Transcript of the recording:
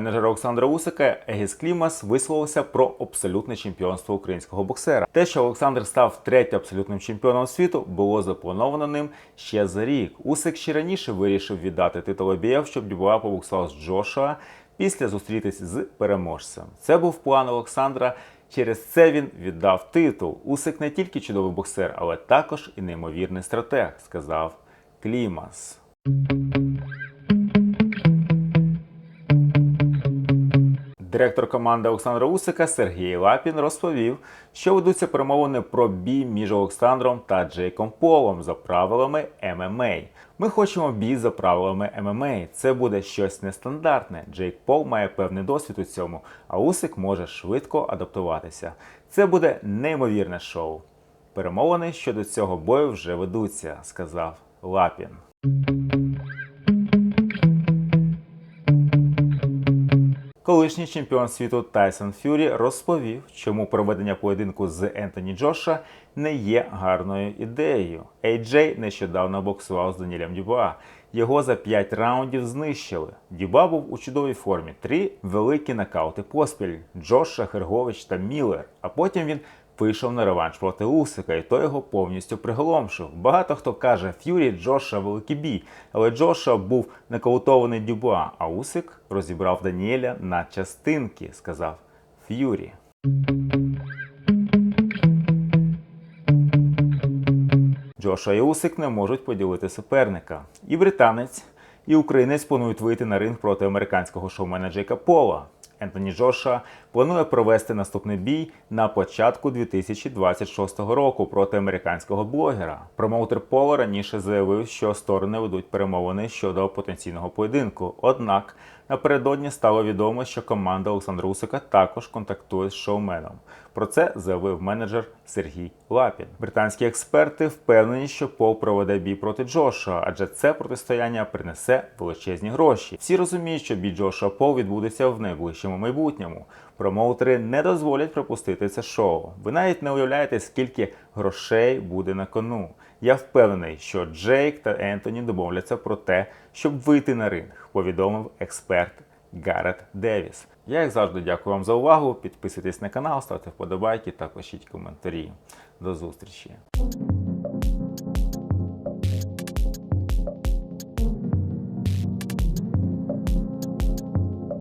менеджера Олександра Усика Егіс Клімас висловився про абсолютне чемпіонство українського боксера. Те, що Олександр став третім абсолютним чемпіоном світу, було заплановано ним ще за рік. Усик ще раніше вирішив віддати титул обіяв, щоб Дюбуа побоксував з Джошуа після зустрітись з переможцем. Це був план Олександра. Через це він віддав титул. Усик не тільки чудовий боксер, але також і неймовірний стратег, сказав Клімас. Директор команди Олександра Усика Сергій Лапін розповів, що ведуться перемовини про бій між Олександром та Джейком Полом за правилами ММА. Ми хочемо бій за правилами ММА. Це буде щось нестандартне. Джейк Пол має певний досвід у цьому, а Усик може швидко адаптуватися. Це буде неймовірне шоу. Перемовини щодо цього бою вже ведуться, сказав Лапін. Колишній чемпіон світу Тайсон Фюрі розповів, чому проведення поєдинку з Ентоні Джоша не є гарною ідеєю. Ейджей нещодавно боксував з Данілем Дюбуа. Його за 5 раундів знищили. Дюба був у чудовій формі. Три великі нокаути поспіль: Джоша, Хергович та Міллер. А потім він вийшов на реванш проти Усика, і той його повністю приголомшив. Багато хто каже, Ф'юрі Джоша великий бій, але Джоша був нокаутований Дюбуа, а Усик розібрав Даніеля на частинки, сказав Ф'юрі. Джоша і Усик не можуть поділити суперника. І британець, і українець планують вийти на ринг проти американського шоумена Джейка Пола. Ентоні Джоша планує провести наступний бій на початку 2026 року проти американського блогера. Промоутер Пола раніше заявив, що сторони ведуть перемовини щодо потенційного поєдинку. Однак напередодні стало відомо, що команда Олександра Усика також контактує з шоуменом. Про це заявив менеджер Сергій Лапін. Британські експерти впевнені, що Пол проведе бій проти Джоша, адже це протистояння принесе величезні гроші. Всі розуміють, що бій Джоша Пол відбудеться в найближчому майбутньому. Промоутери не дозволять пропустити це шоу. Ви навіть не уявляєте, скільки грошей буде на кону. Я впевнений, що Джейк та Ентоні домовляться про те, щоб вийти на ринг, повідомив експерт Гарет Девіс. Я, як завжди, дякую вам за увагу. Підписуйтесь на канал, ставте вподобайки та пишіть коментарі. До зустрічі!